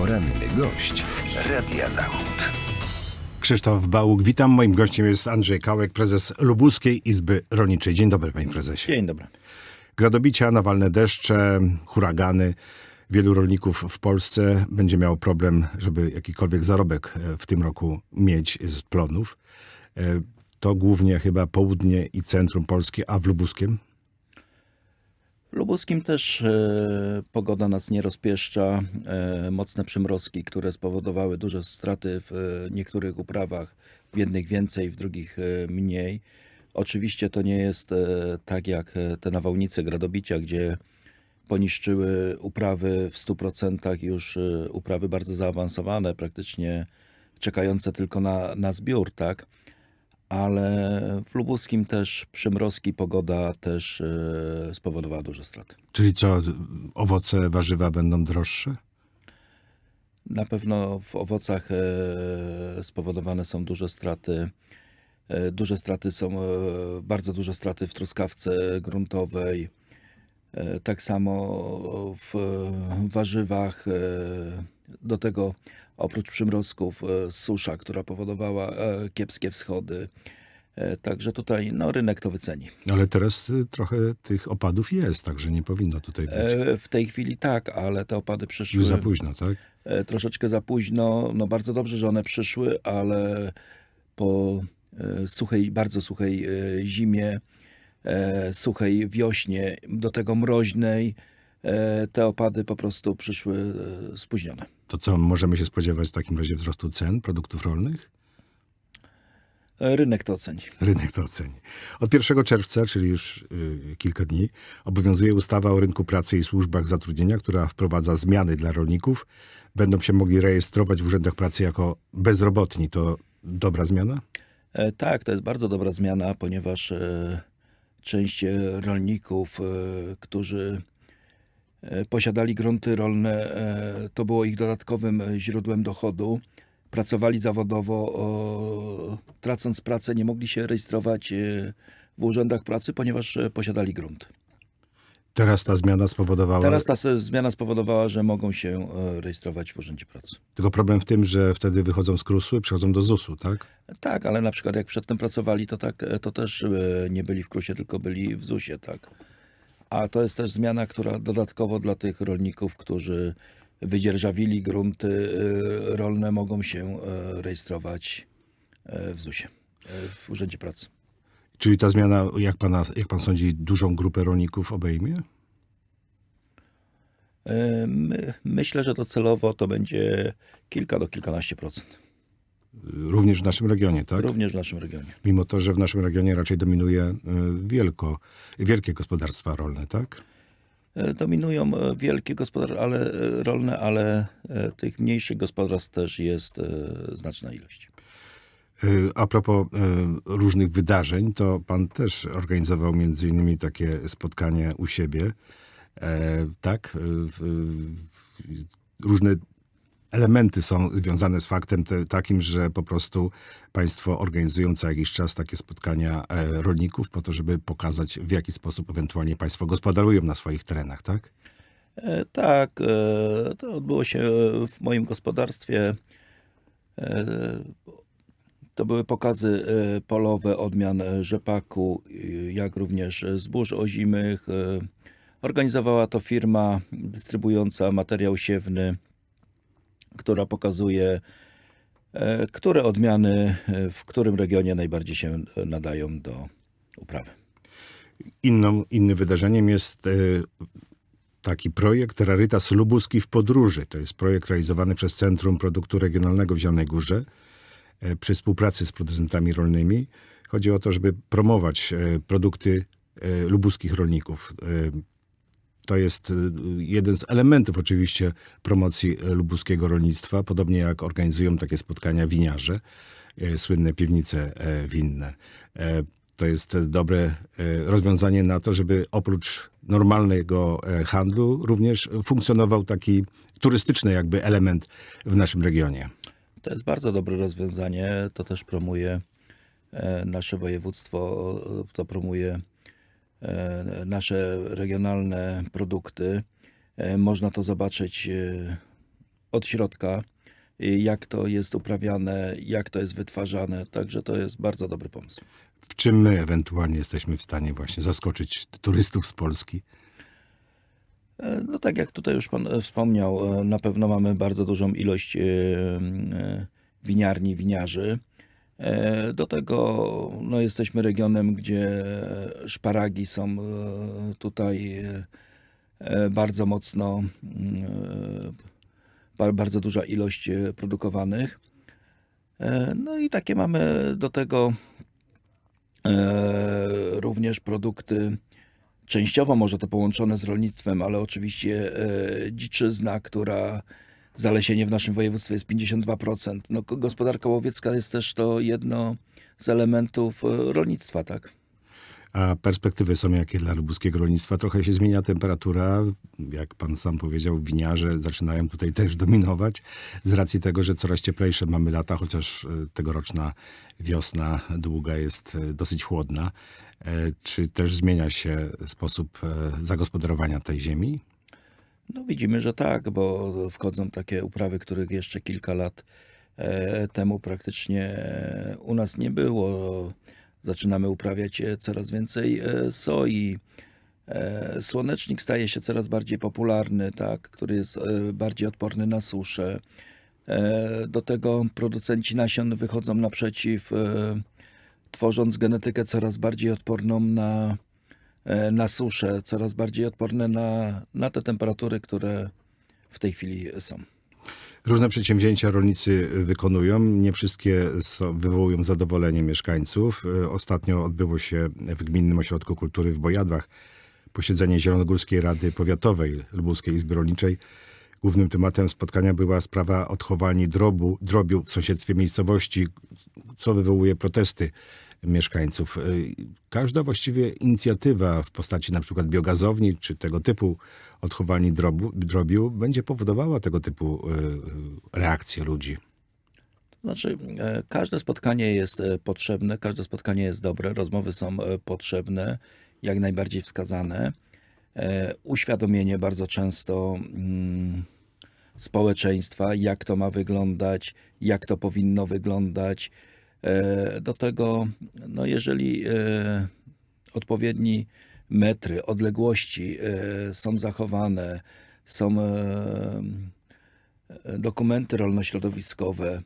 Poranny gość Radia Zachód. Krzysztof Bałuk, witam. Moim gościem jest Andrzej Kałek, prezes Lubuskiej Izby Rolniczej. Dzień dobry, panie prezesie. Dzień dobry. Gradobicia, nawalne deszcze, huragany. Wielu rolników w Polsce będzie miało problem, żeby jakikolwiek zarobek e, w tym roku mieć z plonów. E, To głównie chyba południe i centrum Polski, a w Lubuskiem? Lubuskim też e, pogoda nas nie rozpieszcza. E, mocne przymrozki, które spowodowały duże straty w e, niektórych uprawach, w jednych więcej, w drugich mniej. Oczywiście to nie jest tak jak te nawałnice gradobicia, gdzie poniszczyły uprawy w 100% już uprawy bardzo zaawansowane, praktycznie czekające tylko na, na zbiór, tak? Ale w Lubuskim też przymrozki, pogoda też e, spowodowała duże straty. Czyli co, owoce, warzywa będą droższe? Na pewno w owocach e, spowodowane są duże straty. E, duże straty są, bardzo duże straty w truskawce gruntowej. Tak samo w warzywach. Do tego oprócz przymrozków e, susza, która powodowała e, kiepskie wschody. E, Także tutaj no, rynek to wyceni. Ale teraz y, trochę tych opadów jest, także nie powinno tutaj być. W tej chwili tak, ale te opady przyszły. Już za późno, tak? Troszeczkę za późno. No bardzo dobrze, że one przyszły, ale po suchej, bardzo suchej zimie, suchej wiośnie, do tego mroźnej, te opady po prostu przyszły spóźnione. To co, możemy się spodziewać w takim razie wzrostu cen produktów rolnych? E, Rynek to oceni. Rynek to oceni. Od 1 czerwca, czyli już y, kilka dni, obowiązuje ustawa o rynku pracy i służbach zatrudnienia, która wprowadza zmiany dla rolników. Będą się mogli rejestrować w urzędach pracy jako bezrobotni. To dobra zmiana? E, Tak, to jest bardzo dobra zmiana, ponieważ e, część e, rolników, e, którzy posiadali grunty rolne, e, to było ich dodatkowym e, źródłem dochodu. Pracowali zawodowo, tracąc pracę, nie mogli się rejestrować e, w urzędach pracy, ponieważ e, posiadali grunt. Teraz ta zmiana spowodowała Teraz ta zmiana spowodowała, że mogą się e, rejestrować w urzędzie pracy. tylko problem w tym, że wtedy wychodzą z KRUS-u i przychodzą do ZUS-u, tak? Tak, ale na przykład jak przedtem pracowali, to tak, e, to też e, nie byli w Krusie, tylko byli w ZUS-ie, tak. A to jest też zmiana, która dodatkowo dla tych rolników, którzy wydzierżawili grunty e, rolne, mogą się e, rejestrować e, w ZUS-ie, w Urzędzie Pracy. Czyli ta zmiana, jak, pana, jak pan sądzi, dużą grupę rolników obejmie? My, myślę, że docelowo to będzie kilka do kilkanaście procent. Również w naszym regionie, tak? Również w naszym regionie. Mimo to, że w naszym regionie raczej dominuje y, wielko, wielkie gospodarstwa rolne, tak? E, Dominują e, wielkie gospodarstwa ale, e, rolne, ale e, tych mniejszych gospodarstw też jest e, znaczna ilość. A propos różnych wydarzeń, to pan też organizował między innymi takie spotkanie u siebie, e, tak? Różne elementy są związane z faktem te, takim, że po prostu państwo organizują co jakiś czas takie spotkania e, rolników po to, żeby pokazać w jaki sposób ewentualnie państwo gospodarują na swoich terenach, tak? E, Tak, e, to odbyło się w moim gospodarstwie. E, To były pokazy e, polowe odmian e, rzepaku, jak również zbóż ozimych. Organizowała to firma dystrybuująca materiał siewny, która pokazuje, e, które odmiany e, w którym regionie najbardziej się e, nadają do uprawy. Inną, innym wydarzeniem jest taki projekt Rarytas Lubuski w podróży. To jest projekt realizowany przez Centrum Produktu Regionalnego w Zielonej Górze przy współpracy z producentami rolnymi. Chodzi o to, żeby promować produkty lubuskich rolników. To jest e, jeden z elementów oczywiście promocji e, lubuskiego rolnictwa, podobnie jak organizują takie spotkania winiarze, e, słynne piwnice e, winne. E, To jest dobre rozwiązanie na to, żeby oprócz normalnego e, handlu również funkcjonował taki turystyczny jakby element w naszym regionie. To jest bardzo dobre rozwiązanie. To też promuje nasze województwo, to promuje nasze regionalne produkty. E, Można to zobaczyć e, od środka, jak to jest uprawiane, jak to jest wytwarzane. Także to jest bardzo dobry pomysł. W czym my ewentualnie jesteśmy w stanie właśnie zaskoczyć turystów z Polski? E, No tak jak tutaj już pan e, wspomniał, e, na pewno mamy bardzo dużą ilość e, e, winiarni, winiarzy. E, Do tego no, jesteśmy regionem, gdzie szparagi są e, tutaj e, bardzo mocno, mm, ba- bardzo duża ilość produkowanych. No i takie mamy do tego również produkty częściowo może to połączone z rolnictwem, ale oczywiście dziczyzna, która zalesienie w naszym województwie jest 52%. No, gospodarka łowiecka jest też to jedno z elementów e, rolnictwa, tak? A perspektywy są jakie dla lubuskiego rolnictwa? Trochę się zmienia temperatura. Jak pan sam powiedział, winiarze zaczynają tutaj też dominować z racji tego, że coraz cieplejsze mamy lata, chociaż e, tegoroczna wiosna długa jest e, dosyć chłodna. Czy też zmienia się sposób zagospodarowania tej ziemi? No widzimy, że tak, bo wchodzą takie uprawy, których jeszcze kilka lat e, temu praktycznie u nas nie było. Zaczynamy uprawiać e, coraz więcej e, soi. Słonecznik staje się coraz bardziej popularny, tak, który jest bardziej odporny na suszę. Do tego producenci nasion wychodzą naprzeciw, tworząc genetykę coraz bardziej odporną na, na suszę, coraz bardziej odporne na, na te temperatury, które w tej chwili są. Różne przedsięwzięcia rolnicy wykonują. Nie wszystkie wywołują zadowolenie mieszkańców. E, Ostatnio odbyło się w Gminnym Ośrodku Kultury w Bojadłach posiedzenie Zielonogórskiej Rady Powiatowej Lubuskiej Izby Rolniczej. Głównym tematem spotkania była sprawa odchowalni drobu, drobiu w sąsiedztwie miejscowości, co wywołuje protesty mieszkańców. E, Każda właściwie inicjatywa w postaci na przykład biogazowni czy tego typu odchowalni drobu, drobiu będzie powodowała tego typu e, e, reakcje ludzi. Znaczy, e, każde spotkanie jest e, potrzebne, każde spotkanie jest dobre, rozmowy są e, potrzebne, jak najbardziej wskazane. Uświadomienie bardzo często mm, społeczeństwa, jak to ma wyglądać, jak to powinno wyglądać. Do tego, no jeżeli e, odpowiedni metry, odległości e, są zachowane, są e, dokumenty rolnośrodowiskowe,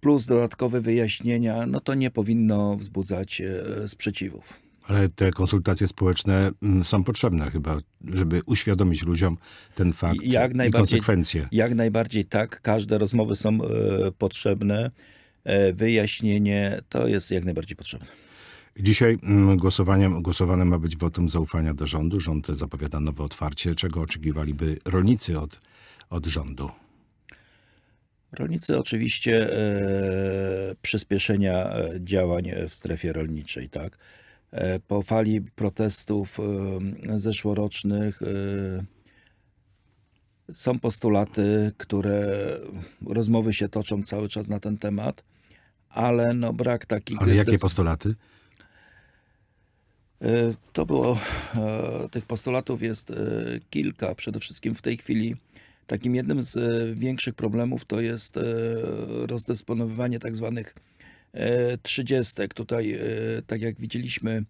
plus dodatkowe wyjaśnienia, no to nie powinno wzbudzać sprzeciwów. Ale te konsultacje społeczne mm, są potrzebne chyba, żeby uświadomić ludziom ten fakt Jak i konsekwencje. jak najbardziej tak, każde rozmowy są potrzebne. E, wyjaśnienie to jest jak najbardziej potrzebne. Dzisiaj mm, głosowaniem, głosowane ma być wotum zaufania do rządu. Rząd zapowiada nowe otwarcie. Czego oczekiwaliby rolnicy od, od rządu? Rolnicy oczywiście e, przyspieszenia e, działań w strefie rolniczej, tak. E, po fali protestów e, zeszłorocznych e, są postulaty, które rozmowy się toczą cały czas na ten temat, ale no brak takich Ale jakie postulaty? E, To było, e, tych postulatów jest e, kilka. Przede wszystkim w tej chwili takim jednym z większych problemów to jest rozdysponowywanie tak zwanych trzydziestek. Tutaj, tak jak widzieliśmy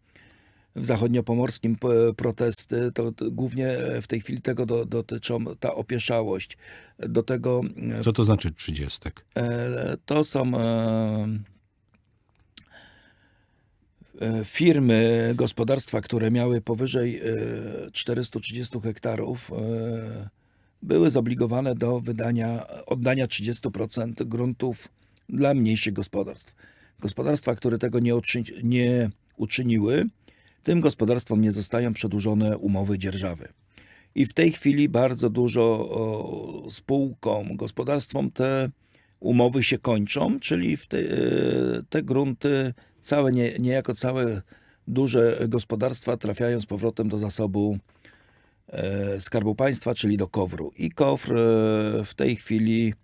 w zachodniopomorskim p- protesty, to, głównie w tej chwili tego do, dotyczą ta opieszałość. Do tego e, Co to znaczy trzydziestek? E, To są e, e, firmy, gospodarstwa, które miały powyżej e, 430 hektarów, e, były zobligowane do wydania, oddania 30% gruntów dla mniejszych gospodarstw. Gospodarstwa, które tego nie, nie uczyniły, tym gospodarstwom nie zostają przedłużone umowy dzierżawy. I w tej chwili bardzo dużo spółkom, gospodarstwom te umowy się kończą, czyli te, e, te grunty, całe, nie, niejako całe duże gospodarstwa trafiają z powrotem do zasobu e, Skarbu Państwa, czyli do KOWR-u. I KOWR e, w tej chwili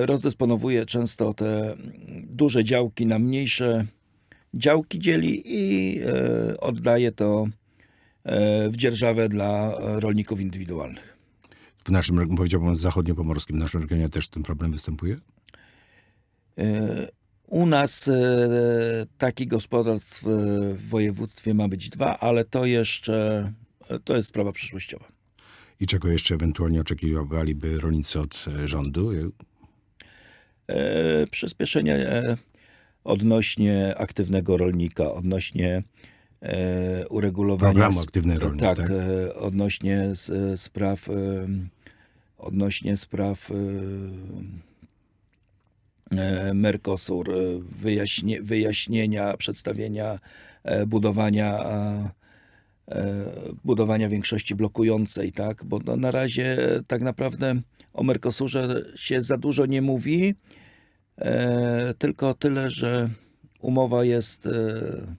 rozdysponowuje często te duże działki na mniejsze działki dzieli i e, oddaje to e, w dzierżawę dla rolników indywidualnych. W naszym, powiedziałbym, zachodniopomorskim, w naszym regionie też ten problem występuje? E, U nas takich gospodarstw w województwie ma być dwa, ale to jeszcze to jest sprawa przyszłościowa. I czego jeszcze ewentualnie oczekiwaliby rolnicy od rządu? Przyspieszenie odnośnie aktywnego rolnika, odnośnie e, uregulowania... Programu sp- Aktywny Rolnik, Tak, tak? e, odnośnie s- e, spraw... e, Odnośnie spraw e, e, Mercosur, wyjaśnie, wyjaśnienia, przedstawienia, budowania budowania większości blokującej, tak? Bo no, na razie tak naprawdę o Mercosurze się za dużo nie mówi, tylko tyle, że umowa jest. E,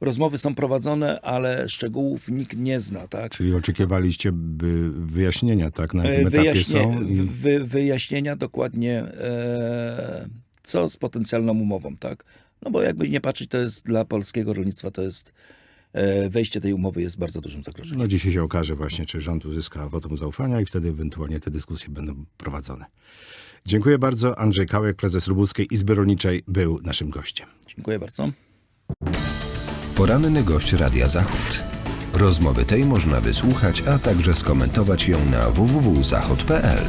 rozmowy są prowadzone, ale szczegółów nikt nie zna, tak? Czyli oczekiwaliście by wyjaśnienia, tak? Na E, jakim etapie wyjaśnie, są? I... wy, wyjaśnienia dokładnie, e, co z potencjalną umową, tak? No bo jakby nie patrzeć, to jest dla polskiego rolnictwa, to jest e, wejście tej umowy jest bardzo dużym zagrożeniem. No dzisiaj się okaże właśnie, czy rząd uzyska wotum zaufania i wtedy ewentualnie te dyskusje będą prowadzone. Dziękuję bardzo. Andrzej Kałek, prezes Lubuskiej Izby Rolniczej, był naszym gościem. Dziękuję bardzo. Poranny gość Radia Zachód. Rozmowy tej można wysłuchać, a także skomentować ją na www.zachod.pl.